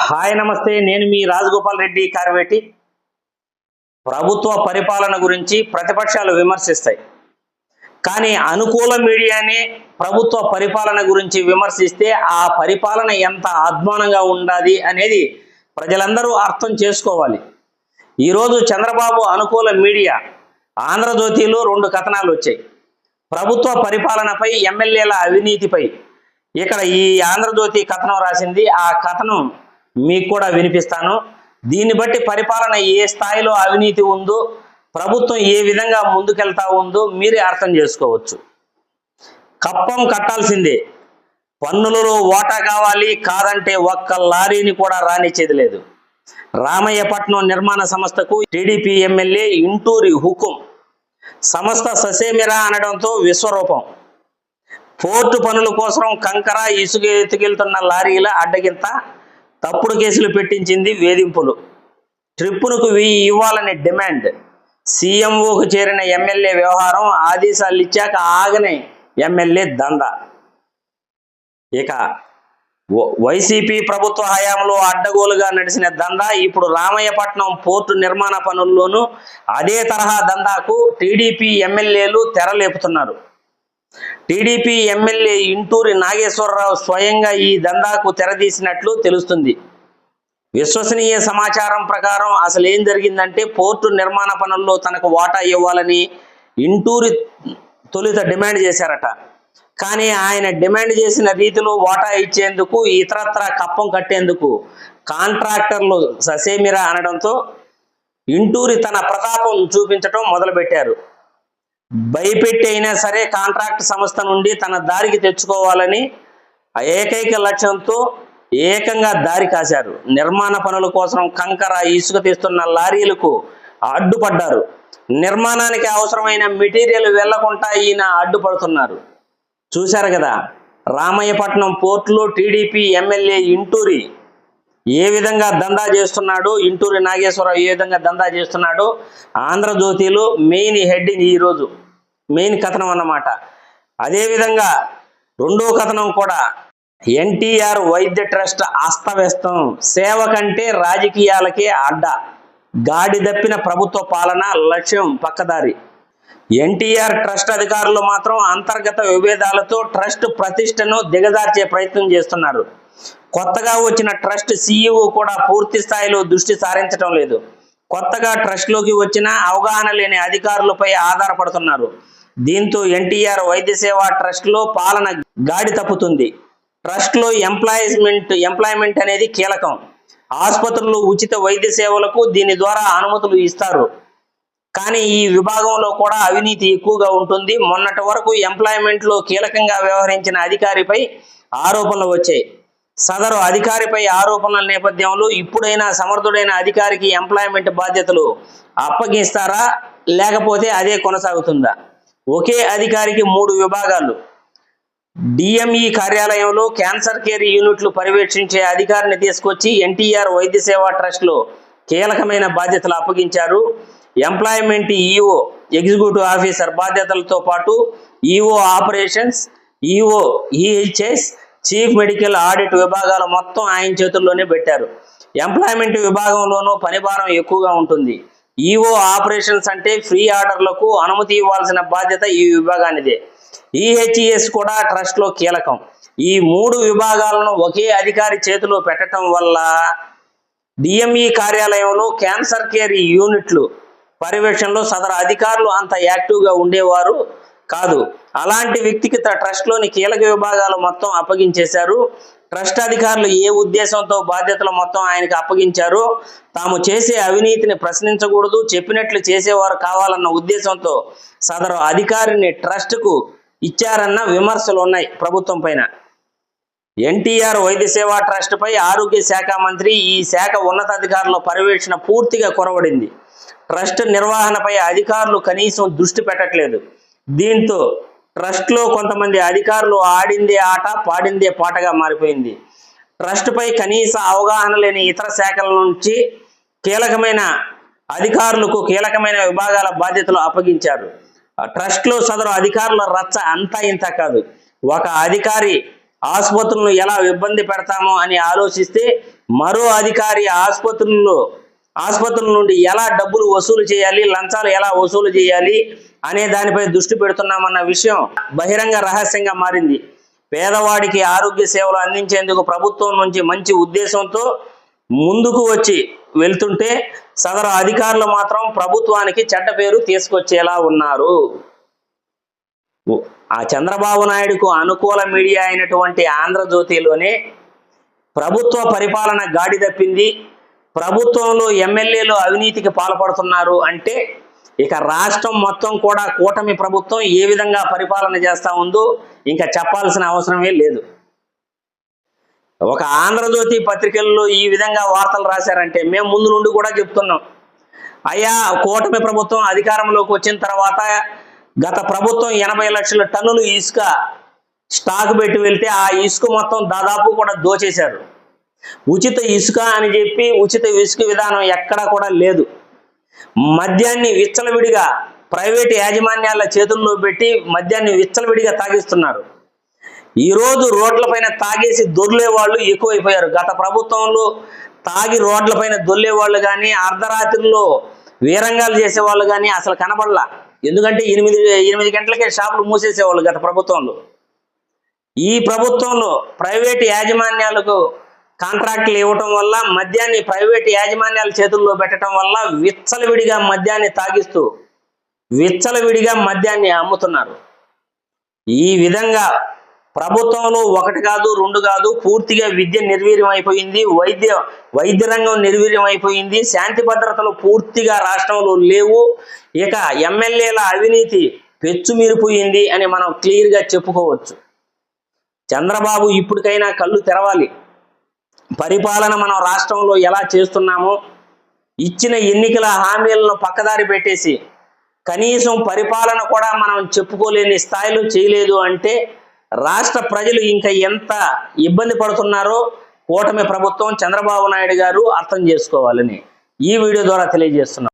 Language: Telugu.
హాయ్ నమస్తే. నేను మీ రాజగోపాల్ రెడ్డి కార్వేటి ప్రభుత్వ పరిపాలన గురించి ప్రతిపక్షాలు విమర్శిస్తాయి. కానీ అనుకూల మీడియానే ప్రభుత్వ పరిపాలన గురించి విమర్శిస్తే ఆ పరిపాలన ఎంత అధ్వానంగా ఉండాలి అనేది ప్రజలందరూ అర్థం చేసుకోవాలి. ఈరోజు చంద్రబాబు అనుకూల మీడియా ఆంధ్రజ్యోతిలో రెండు కథనాలు వచ్చాయి. ప్రభుత్వ పరిపాలనపై ఎమ్మెల్యేల అవినీతిపై. ఇక్కడ ఈ ఆంధ్రజ్యోతి కథనం రాసింది. ఆ కథనం మీకు కూడా వినిపిస్తాను. దీన్ని బట్టి పరిపాలన ఏ స్థాయిలో అవినీతి ఉందో ప్రభుత్వం ఏ విధంగా ముందుకెళ్తా ఉందో మీరే అర్థం చేసుకోవచ్చు. కప్పం కట్టాల్సిందే. పన్నులలో ఓటా కావాలి కాదంటే ఒక్క లారీని కూడా రానిచ్చేది లేదు. రామయ్యపట్నం నిర్మాణ సంస్థకు టీడీపీ ఎమ్మెల్యే ఇంటూరి హుకుం. సంస్థ ససేమిరా అనడంతో విశ్వరూపం. పోర్టు పనుల కోసం కంకర ఇసుక ఎత్తుకెళ్తున్న లారీల అడ్డగింత తప్పుడు కేసులు పెట్టించింది వేధింపులు. ట్రిప్పునకు వెయ్యి ఇవ్వాలనే డిమాండ్. సీఎంఓకు చేరిన ఎమ్మెల్యే వ్యవహారం ఆదేశాలు ఇచ్చాక ఆగనే ఎమ్మెల్యే దంద ఇక వ- వైసీపీ ప్రభుత్వ హయాంలో అడ్డగోలుగా నడిచిన దందా ఇప్పుడు రామయ్యపట్నం పోర్టు నిర్మాణ పనుల్లోనూ అదే తరహా దందాకు టీడీపీ ఎమ్మెల్యేలు తెరలేపుతున్నారు. టీడీపీ ఎమ్మెల్యే ఇంటూరి నాగేశ్వరరావు స్వయంగా ఈ దందాకు తెరదీసినట్లు తెలుస్తుంది. విశ్వసనీయ సమాచారం ప్రకారం అసలు ఏం జరిగిందంటే పోర్టు నిర్మాణ పనుల్లో తనకు వాటా ఇవ్వాలని ఇంటూరి తొలుత డిమాండ్ చేశారట. కానీ ఆయన డిమాండ్ చేసిన రీతిలో వాటా ఇచ్చేందుకు ఇతరత్ర కప్పం కట్టేందుకు కాంట్రాక్టర్లు ససేమిరా అనడంతో ఇంటూరి తన ప్రతాపం చూపించడం మొదలుపెట్టారు. భయపెట్టి అయినా సరే కాంట్రాక్ట్ సంస్థ నుండి తన దారికి తెచ్చుకోవాలని ఏకైక లక్ష్యంతో ఏకంగా దారి కాశారు. నిర్మాణ పనుల కోసం కంకర ఇసుక తీస్తున్న లారీలకు అడ్డుపడ్డారు. నిర్మాణానికి అవసరమైన మెటీరియల్ వెళ్ళకుండా ఈయన అడ్డుపడుతున్నారు. చూశారు కదా రామయ్యపట్నం పోర్టులో టీడీపీ ఎమ్మెల్యే ఇంటూరి ఏ విధంగా దందా చేస్తున్నాడు? ఇంటూరి నాగేశ్వరరావు ఏ విధంగా దందా చేస్తున్నాడో? ఆంధ్రజ్యోతిలో మెయిన్ హెడ్డింగ్ ఈరోజు మెయిన్ కథనం అన్నమాట. అదేవిధంగా రెండో కథనం కూడా. ఎన్టీఆర్ వైద్య ట్రస్ట్ అస్తవ్యస్తం. సేవ కంటే రాజకీయాలకే అడ్డ. గాడి దప్పిన ప్రభుత్వ పాలన లక్ష్యం పక్కదారి. ఎన్టీఆర్ ట్రస్ట్ అధికారులు మాత్రం అంతర్గత విభేదాలతో ట్రస్ట్ ప్రతిష్టను దిగజార్చే ప్రయత్నం చేస్తున్నారు. కొత్తగా వచ్చిన ట్రస్ట్ సీఈఓ కూడా పూర్తి స్థాయిలో దృష్టి సారించడం లేదు. కొత్తగా ట్రస్ట్లోకి వచ్చిన అవగాహన లేని అధికారులపై ఆధారపడుతున్నారు. దీంతో ఎన్టీఆర్ వైద్య సేవా ట్రస్ట్లో పాలన గాడి తప్పుతుంది. ట్రస్ట్లో ఎంప్లాయ్మెంట్ ఎంప్లాయ్మెంట్ అనేది కీలకం. ఆసుపత్రులు ఉచిత వైద్య సేవలకు దీని ద్వారా అనుమతులు ఇస్తారు. కానీ ఈ విభాగంలో కూడా అవినీతి ఎక్కువగా ఉంటుంది. మొన్నటి వరకు ఎంప్లాయ్మెంట్లో కీలకంగా వ్యవహరించిన అధికారిపై ఆరోపణలు వచ్చాయి. సదరు అధికారిపై ఆరోపణల నేపథ్యంలో ఇప్పుడైనా సమర్థుడైన అధికారికి ఎంప్లాయ్మెంట్ బాధ్యతలు అప్పగిస్తారా? లేకపోతే అదే కొనసాగుతుందా? ఒకే అధికారికి మూడు విభాగాలు. డిఎంఈ కార్యాలయంలో క్యాన్సర్ కేర్ యూనిట్లు పర్యవేక్షించే అధికారిని తీసుకొచ్చి ఎన్టీఆర్ వైద్య సేవా ట్రస్ట్లో కీలకమైన బాధ్యతలు అప్పగించారు. ఎంప్లాయ్మెంట్ ఈఓ ఎగ్జిక్యూటివ్ ఆఫీసర్ బాధ్యతలతో పాటు EO operations EO EHS chief medical audit విభాగాలు మొత్తం ఆయన చేతుల్లోనే పెట్టారు. ఎంప్లాయ్మెంట్ విభాగంలోనూ పనిభారం ఎక్కువగా ఉంటుంది. ఈఓ ఆపరేషన్స్ అంటే ఫ్రీ ఆర్డర్లకు అనుమతి ఇవ్వాల్సిన బాధ్యత ఈ విభాగానిదే. ఈహెచ్ఈఎస్ కూడా ట్రస్ట్లో కీలకం. ఈ మూడు విభాగాలను ఒకే అధికారి చేతిలో పెట్టడం వల్ల డిఎంఈ కార్యాలయంలో క్యాన్సర్ కేర్ యూనిట్లు పర్యవేక్షణలో సదరు అధికారులు అంత యాక్టివ్గా ఉండేవారు. కాదు. అలాంటి వ్యక్తికి ట్రస్ట్లోని కీలక విభాగాలు మొత్తం అప్పగించేశారు. ట్రస్ట్ అధికారులు ఏ ఉద్దేశంతో బాధ్యతలు మొత్తం ఆయనకి అప్పగించారో తాము చేసే అవినీతిని ప్రశ్నించకూడదు. చెప్పినట్లు చేసేవారు కావాలన్న ఉద్దేశంతో సదరు అధికారిని ట్రస్ట్కు ఇచ్చారన్న విమర్శలు ఉన్నాయి ప్రభుత్వం పైన. ఎన్టీఆర్ వైద్య సేవా ట్రస్ట్పై ఆరోగ్య శాఖ మంత్రి ఈ శాఖ ఉన్నతాధికారుల పర్యవేక్షణ పూర్తిగా కొరవడింది. ట్రస్ట్ నిర్వహణపై అధికారులు కనీసం దృష్టి పెట్టట్లేదు. దీంతో ట్రస్ట్లో కొంతమంది అధికారులు ఆడిందే ఆట పాడిందే పాటగా మారిపోయింది. ట్రస్ట్పై కనీస అవగాహన లేని ఇతర శాఖల నుంచి కీలకమైన అధికారులకు కీలకమైన విభాగాల బాధ్యతలు అప్పగించారు. ట్రస్ట్లో సదరు అధికారుల రచ్చ అంతా ఇంత కాదు. ఒక అధికారి ఆసుపత్రులను ఎలా ఇబ్బంది పెడతామో అని ఆలోచిస్తే మరో అధికారి ఆసుపత్రుల్లో ఆసుపత్రుల నుండి ఎలా డబ్బులు వసూలు చేయాలి లంచాలు ఎలా వసూలు చేయాలి అనే దానిపై దృష్టి పెడుతున్నామన్న విషయం బహిరంగ రహస్యంగా మారింది. పేదవాడికి ఆరోగ్య సేవలు అందించేందుకు ప్రభుత్వం నుంచి మంచి ఉద్దేశంతో ముందుకు వచ్చి వెళ్తుంటే సదరు అధికారులు మాత్రం ప్రభుత్వానికి చెడ్డ పేరు తీసుకొచ్చేలా ఉన్నారు. ఆ చంద్రబాబు నాయుడుకు అనుకూల మీడియా అయినటువంటి ఆంధ్రజ్యోతిలోనే ప్రభుత్వ పరిపాలన గాడి తప్పింది. ప్రభుత్వంలో ఎమ్మెల్యేలు అవినీతికి పాల్పడుతున్నారు అంటే ఇక రాష్ట్రం మొత్తం కూడా కూటమి ప్రభుత్వం ఏ విధంగా పరిపాలన చేస్తూ ఉందో ఇంకా చెప్పాల్సిన అవసరమే లేదు. ఒక ఆంధ్రజ్యోతి పత్రికల్లో ఈ విధంగా వార్తలు రాశారంటే మేము ముందు నుండి కూడా చెప్తున్నాం. అయ్యా కూటమి ప్రభుత్వం అధికారంలోకి వచ్చిన తర్వాత గత ప్రభుత్వం ఎనభై లక్షల టన్నులు ఇసుక స్టాక్ పెట్టి వెళ్తే ఆ ఇసుక మొత్తం దాదాపు కూడా దోచేశారు. ఉచిత ఇసుక అని చెప్పి ఉచిత ఇసుక విధానం ఎక్కడా కూడా లేదు. మద్యాన్ని విచ్చలవిడిగా ప్రైవేట్ యాజమాన్యాల చేతుల్లో పెట్టి మద్యాన్ని విచ్చలవిడిగా తాగిస్తున్నారు. ఈ రోజు రోడ్లపైన తాగేసి దొర్లే వాళ్ళు ఎక్కువైపోయారు. గత ప్రభుత్వంలో తాగి రోడ్లపైన దొర్లే వాళ్ళు కానీ అర్ధరాత్రిలో వీరంగాలు చేసేవాళ్ళు కానీ అసలు కనబడలా. ఎందుకంటే ఎనిమిది ఎనిమిది గంటలకే షాపులు మూసేసేవాళ్ళు గత ప్రభుత్వంలో. ఈ ప్రభుత్వంలో ప్రైవేట్ యాజమాన్యాలకు కాంట్రాక్టులు ఇవ్వటం వల్ల మద్యాన్ని ప్రైవేట్ యాజమాన్యాల చేతుల్లో పెట్టడం వల్ల విచ్చలవిడిగా మద్యాన్ని తాగిస్తూ విచ్చలవిడిగా మద్యాన్ని అమ్ముతున్నారు. ఈ విధంగా ప్రభుత్వంలో ఒకటి కాదు రెండు కాదు పూర్తిగా విద్య నిర్వీర్యం అయిపోయింది వైద్య వైద్య రంగం నిర్వీర్యం అయిపోయింది శాంతి భద్రతలు పూర్తిగా రాష్ట్రంలో లేవు ఇక ఎమ్మెల్యేల అవినీతి పెచ్చుమీరిపోయింది అని మనం క్లియర్గా చెప్పుకోవచ్చు. చంద్రబాబు ఇప్పటికైనా కళ్ళు తెరవాలి. పరిపాలన మనం రాష్ట్రంలో ఎలా చేస్తున్నామో ఇచ్చిన ఎన్నికల హామీలను పక్కదారి పెట్టేసి కనీసం పరిపాలన కూడా మనం చెప్పుకోలేని స్థాయిలో చేయలేదు అంటే రాష్ట్ర ప్రజలు ఇంకా ఎంత ఇబ్బంది పడుతున్నారో కూటమి ప్రభుత్వం చంద్రబాబు నాయుడు గారు అర్థం చేసుకోవాలని ఈ వీడియో ద్వారా తెలియజేస్తున్నాం.